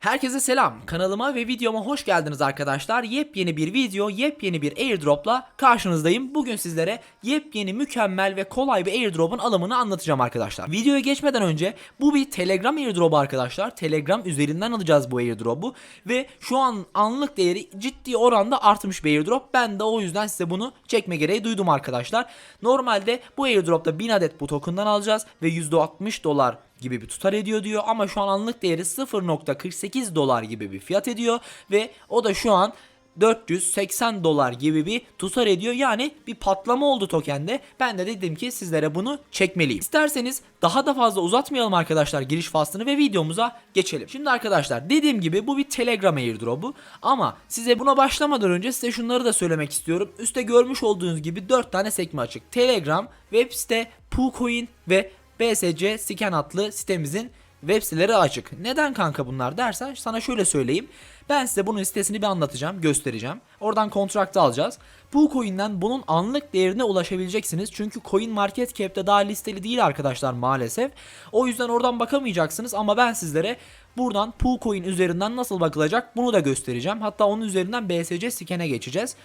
Herkese selam. Kanalıma ve videoma hoş geldiniz arkadaşlar. Yepyeni bir video, yepyeni bir airdropla karşınızdayım. Bugün sizlere yepyeni, mükemmel ve kolay bir airdrop'un alımını anlatacağım arkadaşlar. Videoya geçmeden önce bu bir Telegram airdrop'u arkadaşlar. Telegram üzerinden alacağız bu airdrop'u ve şu an anlık değeri ciddi oranda artmış bir airdrop. Ben de o yüzden size bunu çekme gereği duydum arkadaşlar. Normalde bu airdrop'ta 1000 adet bu token'dan alacağız ve %60 dolar gibi bir tutar ediyor diyor ama şu an anlık değeri 0.48 dolar gibi bir fiyat ediyor ve o da şu an 480 dolar gibi bir tutar ediyor. Yani bir patlama oldu tokende. Ben de dedim ki sizlere bunu çekmeliyim. İsterseniz daha da fazla uzatmayalım arkadaşlar giriş faslını ve videomuza geçelim. Şimdi arkadaşlar dediğim gibi bu bir Telegram airdrop'u ama size buna başlamadan önce size şunları da söylemek istiyorum. Üste görmüş olduğunuz gibi 4 tane sekme açık. Telegram, web site, PooCoin ve BSC Scan adlı sitemizin web siteleri açık. Neden kanka bunlar dersen sana şöyle söyleyeyim. Ben size bunun sitesini bir anlatacağım, göstereceğim. Oradan kontraktı alacağız. Bu coin'den bunun anlık değerine ulaşabileceksiniz. Çünkü coin market cap'te daha listeli değil arkadaşlar maalesef. O yüzden oradan bakamayacaksınız ama ben sizlere buradan Coin üzerinden nasıl bakılacak bunu da göstereceğim. Hatta onun üzerinden BSC Scan'e geçeceğiz.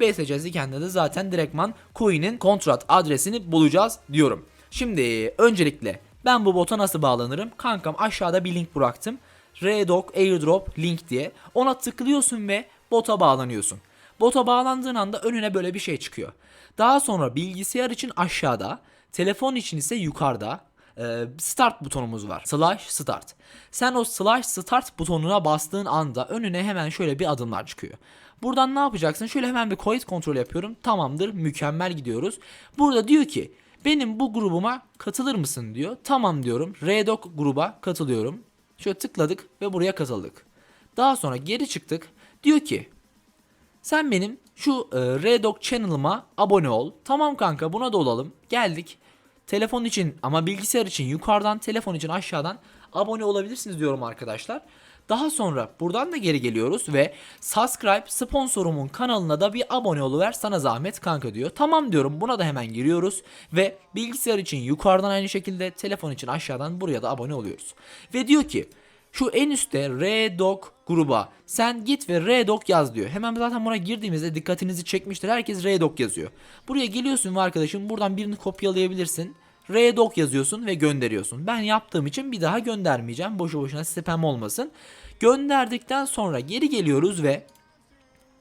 BSC Scan'de de zaten direktman coin'in kontrat adresini bulacağız diyorum. Şimdi öncelikle ben bu bota nasıl bağlanırım? Kankam aşağıda bir link bıraktım. Redog Airdrop link diye. Ona tıklıyorsun ve bota bağlanıyorsun. Bota bağlandığın anda önüne böyle bir şey çıkıyor. Daha sonra bilgisayar için aşağıda, telefon için ise yukarıda e, start butonumuz var. Slash start. Sen o slash start butonuna bastığın anda önüne hemen şöyle bir adımlar çıkıyor. Buradan ne yapacaksın? Şöyle hemen bir coin kontrol yapıyorum. Tamamdır. Mükemmel gidiyoruz. Burada diyor ki benim bu grubuma katılır mısın diyor. Tamam diyorum. Redog gruba katılıyorum. Şöyle tıkladık ve buraya katıldık. Daha sonra geri çıktık. Diyor ki sen benim şu e, Redog channel'ıma abone ol. Tamam kanka buna da olalım. Geldik. Telefon için ama bilgisayar için yukarıdan, telefon için aşağıdan abone olabilirsiniz diyorum arkadaşlar. Daha sonra buradan da geri geliyoruz ve subscribe sponsorumun kanalına da bir abone oluver sana zahmet kanka diyor. Tamam diyorum buna da hemen giriyoruz ve bilgisayar için yukarıdan aynı şekilde telefon için aşağıdan buraya da abone oluyoruz. Ve diyor ki şu en üstte Redog gruba sen git ve Redog yaz diyor. Hemen zaten buna girdiğimizde dikkatinizi çekmiştir. Herkes Redog yazıyor. Buraya geliyorsun ve arkadaşım buradan birini kopyalayabilirsin. Redog yazıyorsun ve gönderiyorsun. Ben yaptığım için bir daha göndermeyeceğim. Boşu boşuna spam olmasın. Gönderdikten sonra geri geliyoruz ve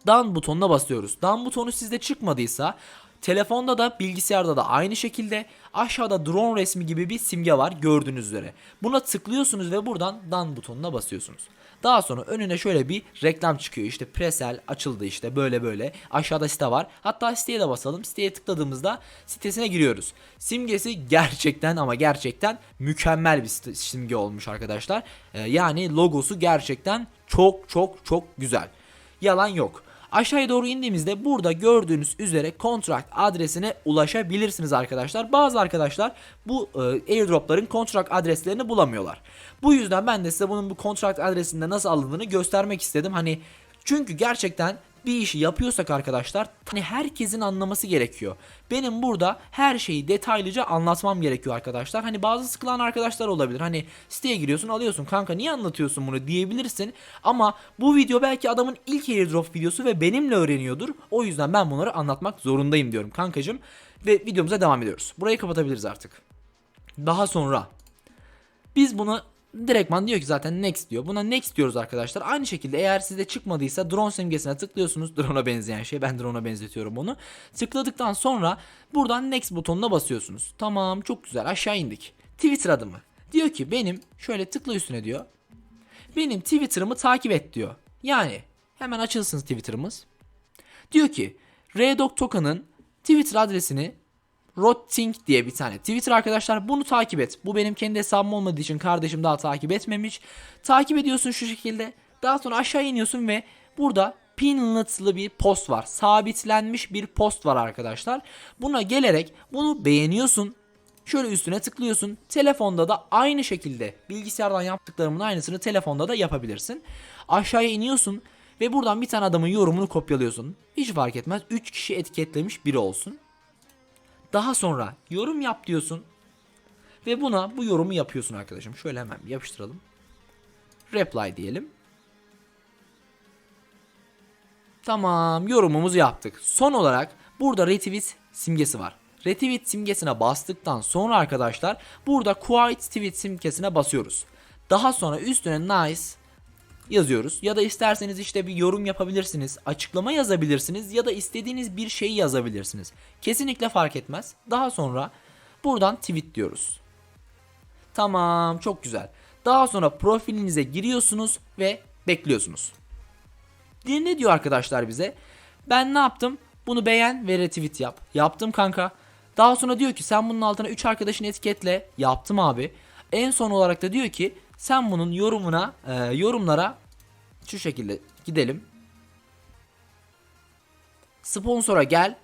Done butonuna basıyoruz. Done butonu sizde çıkmadıysa telefonda da bilgisayarda da aynı şekilde aşağıda drone resmi gibi bir simge var gördüğünüz üzere. Buna tıklıyorsunuz ve buradan Done butonuna basıyorsunuz. Daha sonra önüne şöyle bir reklam çıkıyor. İşte Presel açıldı işte böyle böyle. Aşağıda site var. Hatta siteye de basalım. Siteye tıkladığımızda sitesine giriyoruz. Simgesi gerçekten ama gerçekten mükemmel bir simge olmuş arkadaşlar. Ee, yani logosu gerçekten çok çok çok güzel. Yalan yok. Aşağıya doğru indiğimizde burada gördüğünüz üzere kontrakt adresine ulaşabilirsiniz arkadaşlar. Bazı arkadaşlar bu e, airdropların kontrakt adreslerini bulamıyorlar. Bu yüzden ben de size bunun bu kontrakt adresinde nasıl alındığını göstermek istedim. Hani çünkü gerçekten bir işi yapıyorsak arkadaşlar hani herkesin anlaması gerekiyor. Benim burada her şeyi detaylıca anlatmam gerekiyor arkadaşlar. Hani bazı sıkılan arkadaşlar olabilir. Hani siteye giriyorsun alıyorsun kanka niye anlatıyorsun bunu diyebilirsin. Ama bu video belki adamın ilk airdrop videosu ve benimle öğreniyordur. O yüzden ben bunları anlatmak zorundayım diyorum kankacım. Ve videomuza devam ediyoruz. Burayı kapatabiliriz artık. Daha sonra biz bunu direktman diyor ki zaten next diyor. Buna next diyoruz arkadaşlar. Aynı şekilde eğer sizde çıkmadıysa drone simgesine tıklıyorsunuz. Drone'a benzeyen şey. Ben drone'a benzetiyorum onu. Tıkladıktan sonra buradan next butonuna basıyorsunuz. Tamam çok güzel aşağı indik. Twitter adımı. Diyor ki benim şöyle tıkla üstüne diyor. Benim Twitter'ımı takip et diyor. Yani hemen açılsın Twitter'ımız. Diyor ki Redog Token'ın Twitter adresini Rotting diye bir tane Twitter arkadaşlar bunu takip et. Bu benim kendi hesabım olmadığı için kardeşim daha takip etmemiş. Takip ediyorsun şu şekilde. Daha sonra aşağı iniyorsun ve burada pinlet'lı bir post var. Sabitlenmiş bir post var arkadaşlar. Buna gelerek bunu beğeniyorsun. Şöyle üstüne tıklıyorsun. Telefonda da aynı şekilde bilgisayardan yaptıklarımın aynısını telefonda da yapabilirsin. Aşağıya iniyorsun ve buradan bir tane adamın yorumunu kopyalıyorsun. Hiç fark etmez. 3 kişi etiketlemiş biri olsun. Daha sonra yorum yap diyorsun. Ve buna bu yorumu yapıyorsun arkadaşım. Şöyle hemen yapıştıralım. reply diyelim. Tamam yorumumuzu yaptık. Son olarak burada retweet simgesi var. Retweet simgesine bastıktan sonra arkadaşlar burada quite tweet simgesine basıyoruz. Daha sonra üstüne nice yazıyoruz. Ya da isterseniz işte bir yorum yapabilirsiniz. Açıklama yazabilirsiniz ya da istediğiniz bir şeyi yazabilirsiniz. Kesinlikle fark etmez. Daha sonra buradan tweet diyoruz. Tamam çok güzel. Daha sonra profilinize giriyorsunuz ve bekliyorsunuz. Ne diyor arkadaşlar bize? Ben ne yaptım? Bunu beğen ve retweet yap. Yaptım kanka. Daha sonra diyor ki sen bunun altına 3 arkadaşını etiketle. Yaptım abi. En son olarak da diyor ki sen bunun yorumuna e, yorumlara şu şekilde gidelim. Sponsora gel.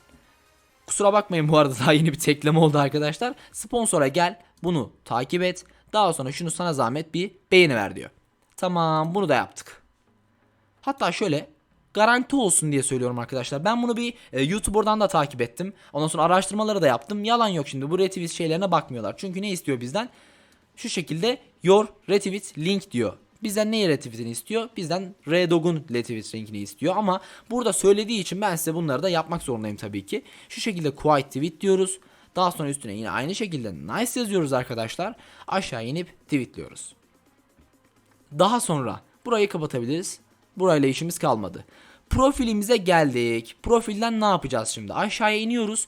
Kusura bakmayın bu arada daha yeni bir tekleme oldu arkadaşlar. Sponsora gel. Bunu takip et. Daha sonra şunu sana zahmet bir beğeni ver diyor. Tamam bunu da yaptık. Hatta şöyle garanti olsun diye söylüyorum arkadaşlar. Ben bunu bir e, YouTuber'dan da takip ettim. Ondan sonra araştırmaları da yaptım. Yalan yok şimdi bu retweet şeylerine bakmıyorlar. Çünkü ne istiyor bizden? Şu şekilde your retweet link diyor. Bizden ne retweetini istiyor? Bizden Redog'un retweet linkini istiyor. Ama burada söylediği için ben size bunları da yapmak zorundayım tabii ki. Şu şekilde quite tweet diyoruz. Daha sonra üstüne yine aynı şekilde nice yazıyoruz arkadaşlar. Aşağı inip tweetliyoruz. Daha sonra burayı kapatabiliriz. Burayla işimiz kalmadı. Profilimize geldik. Profilden ne yapacağız şimdi? Aşağıya iniyoruz.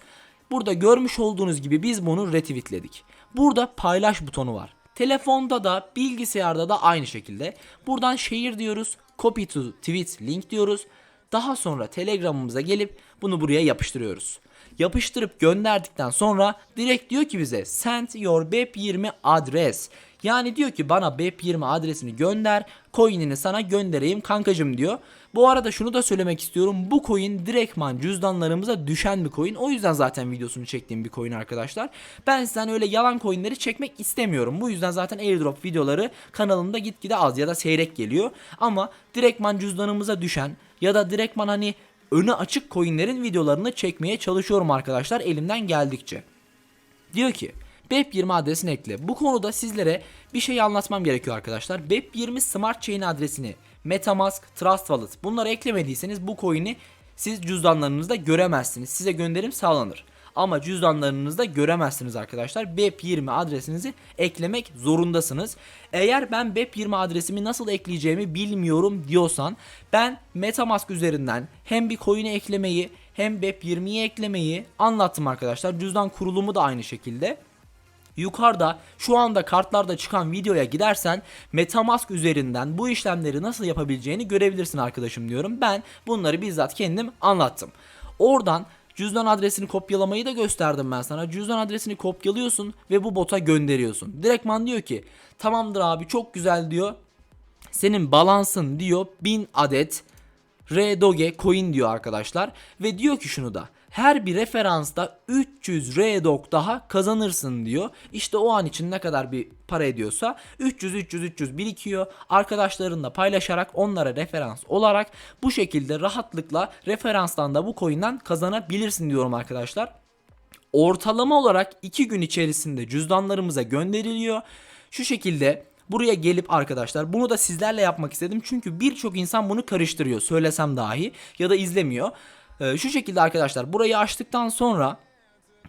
Burada görmüş olduğunuz gibi biz bunu retweetledik. Burada paylaş butonu var. Telefonda da bilgisayarda da aynı şekilde. Buradan share diyoruz. Copy to tweet link diyoruz. Daha sonra Telegram'ımıza gelip bunu buraya yapıştırıyoruz. Yapıştırıp gönderdikten sonra direkt diyor ki bize send your BEP20 adres. Yani diyor ki bana BEP20 adresini gönder. Coin'ini sana göndereyim kankacım diyor. Bu arada şunu da söylemek istiyorum. Bu coin direktman cüzdanlarımıza düşen bir coin. O yüzden zaten videosunu çektiğim bir coin arkadaşlar. Ben sizden öyle yalan coinleri çekmek istemiyorum. Bu yüzden zaten airdrop videoları kanalımda gitgide az ya da seyrek geliyor. Ama direktman cüzdanımıza düşen ya da direktman hani önü açık coinlerin videolarını çekmeye çalışıyorum arkadaşlar elimden geldikçe. Diyor ki BEP20 adresini ekle. Bu konuda sizlere bir şey anlatmam gerekiyor arkadaşlar. BEP20 Smart Chain adresini Metamask, Trust Wallet bunları eklemediyseniz bu coin'i siz cüzdanlarınızda göremezsiniz. Size gönderim sağlanır. Ama cüzdanlarınızda göremezsiniz arkadaşlar. BEP20 adresinizi eklemek zorundasınız. Eğer ben BEP20 adresimi nasıl ekleyeceğimi bilmiyorum diyorsan ben Metamask üzerinden hem bir coin'i eklemeyi hem BEP20'yi eklemeyi anlattım arkadaşlar. Cüzdan kurulumu da aynı şekilde. Yukarıda şu anda kartlarda çıkan videoya gidersen Metamask üzerinden bu işlemleri nasıl yapabileceğini görebilirsin arkadaşım diyorum. Ben bunları bizzat kendim anlattım. Oradan cüzdan adresini kopyalamayı da gösterdim ben sana. Cüzdan adresini kopyalıyorsun ve bu bota gönderiyorsun. Direktman diyor ki tamamdır abi çok güzel diyor. Senin balansın diyor 1000 adet Redoge coin diyor arkadaşlar. Ve diyor ki şunu da her bir referansta 300 Redog daha kazanırsın diyor. İşte o an için ne kadar bir para ediyorsa 300 300 300 birikiyor. Arkadaşlarınla paylaşarak onlara referans olarak bu şekilde rahatlıkla referanstan da bu coin'den kazanabilirsin diyorum arkadaşlar. Ortalama olarak 2 gün içerisinde cüzdanlarımıza gönderiliyor. Şu şekilde Buraya gelip arkadaşlar bunu da sizlerle yapmak istedim. Çünkü birçok insan bunu karıştırıyor söylesem dahi ya da izlemiyor. Ee, şu şekilde arkadaşlar burayı açtıktan sonra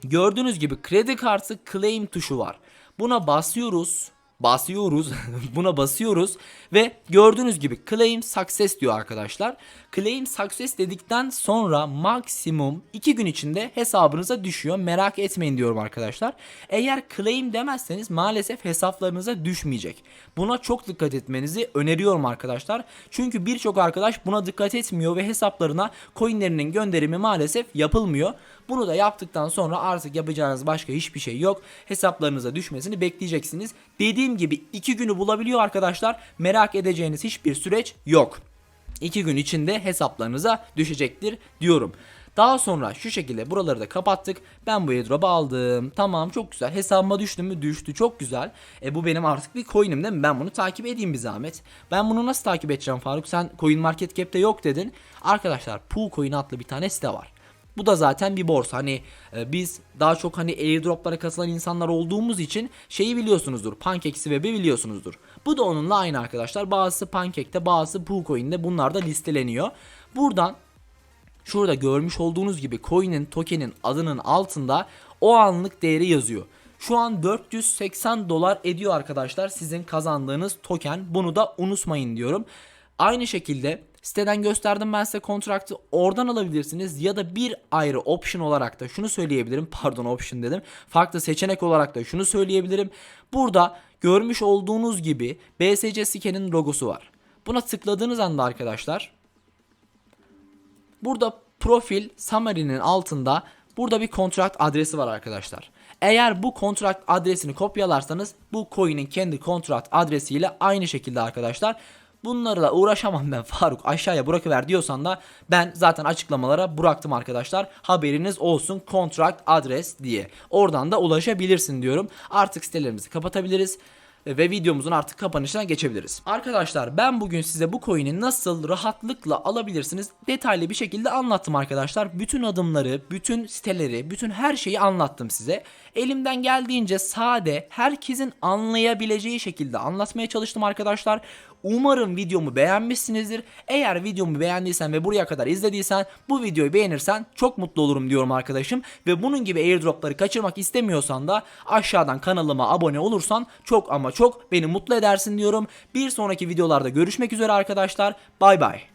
gördüğünüz gibi kredi kartı claim tuşu var. Buna basıyoruz basıyoruz. Buna basıyoruz ve gördüğünüz gibi claim success diyor arkadaşlar. Claim success dedikten sonra maksimum 2 gün içinde hesabınıza düşüyor. Merak etmeyin diyorum arkadaşlar. Eğer claim demezseniz maalesef hesaplarınıza düşmeyecek. Buna çok dikkat etmenizi öneriyorum arkadaşlar. Çünkü birçok arkadaş buna dikkat etmiyor ve hesaplarına coinlerinin gönderimi maalesef yapılmıyor. Bunu da yaptıktan sonra artık yapacağınız başka hiçbir şey yok. Hesaplarınıza düşmesini bekleyeceksiniz. Dediğim gibi 2 günü bulabiliyor arkadaşlar. Merak edeceğiniz hiçbir süreç yok. 2 gün içinde hesaplarınıza düşecektir diyorum. Daha sonra şu şekilde buraları da kapattık. Ben bu airdrop'u aldım. Tamam çok güzel. Hesabıma düştü mü? Düştü. Çok güzel. E bu benim artık bir coin'im değil mi? Ben bunu takip edeyim bir zahmet. Ben bunu nasıl takip edeceğim Faruk? Sen Coin Market Cap'te yok dedin. Arkadaşlar Pool Coin adlı bir tane site var. Bu da zaten bir borsa. Hani e, biz daha çok hani airdroplara katılan insanlar olduğumuz için şeyi biliyorsunuzdur. PancakeSwap'i biliyorsunuzdur. Bu da onunla aynı arkadaşlar. Bazısı Pancake'te, bazısı PooCoin'de bunlar da listeleniyor. Buradan Şurada görmüş olduğunuz gibi coin'in token'in adının altında o anlık değeri yazıyor. Şu an 480 dolar ediyor arkadaşlar sizin kazandığınız token. Bunu da unutmayın diyorum. Aynı şekilde siteden gösterdim ben size kontraktı. Oradan alabilirsiniz ya da bir ayrı option olarak da şunu söyleyebilirim. Pardon option dedim. Farklı seçenek olarak da şunu söyleyebilirim. Burada görmüş olduğunuz gibi BSC Scan'in logosu var. Buna tıkladığınız anda arkadaşlar Burada profil summary'nin altında burada bir kontrakt adresi var arkadaşlar. Eğer bu kontrakt adresini kopyalarsanız bu coin'in kendi kontrakt adresiyle aynı şekilde arkadaşlar Bunlarla uğraşamam ben Faruk aşağıya bırakıver diyorsan da ben zaten açıklamalara bıraktım arkadaşlar. Haberiniz olsun kontrakt adres diye. Oradan da ulaşabilirsin diyorum. Artık sitelerimizi kapatabiliriz ve videomuzun artık kapanışına geçebiliriz. Arkadaşlar ben bugün size bu coin'i nasıl rahatlıkla alabilirsiniz detaylı bir şekilde anlattım arkadaşlar. Bütün adımları, bütün siteleri, bütün her şeyi anlattım size. Elimden geldiğince sade, herkesin anlayabileceği şekilde anlatmaya çalıştım arkadaşlar. Umarım videomu beğenmişsinizdir. Eğer videomu beğendiysen ve buraya kadar izlediysen bu videoyu beğenirsen çok mutlu olurum diyorum arkadaşım. Ve bunun gibi airdropları kaçırmak istemiyorsan da aşağıdan kanalıma abone olursan çok ama çok beni mutlu edersin diyorum. Bir sonraki videolarda görüşmek üzere arkadaşlar. Bay bay.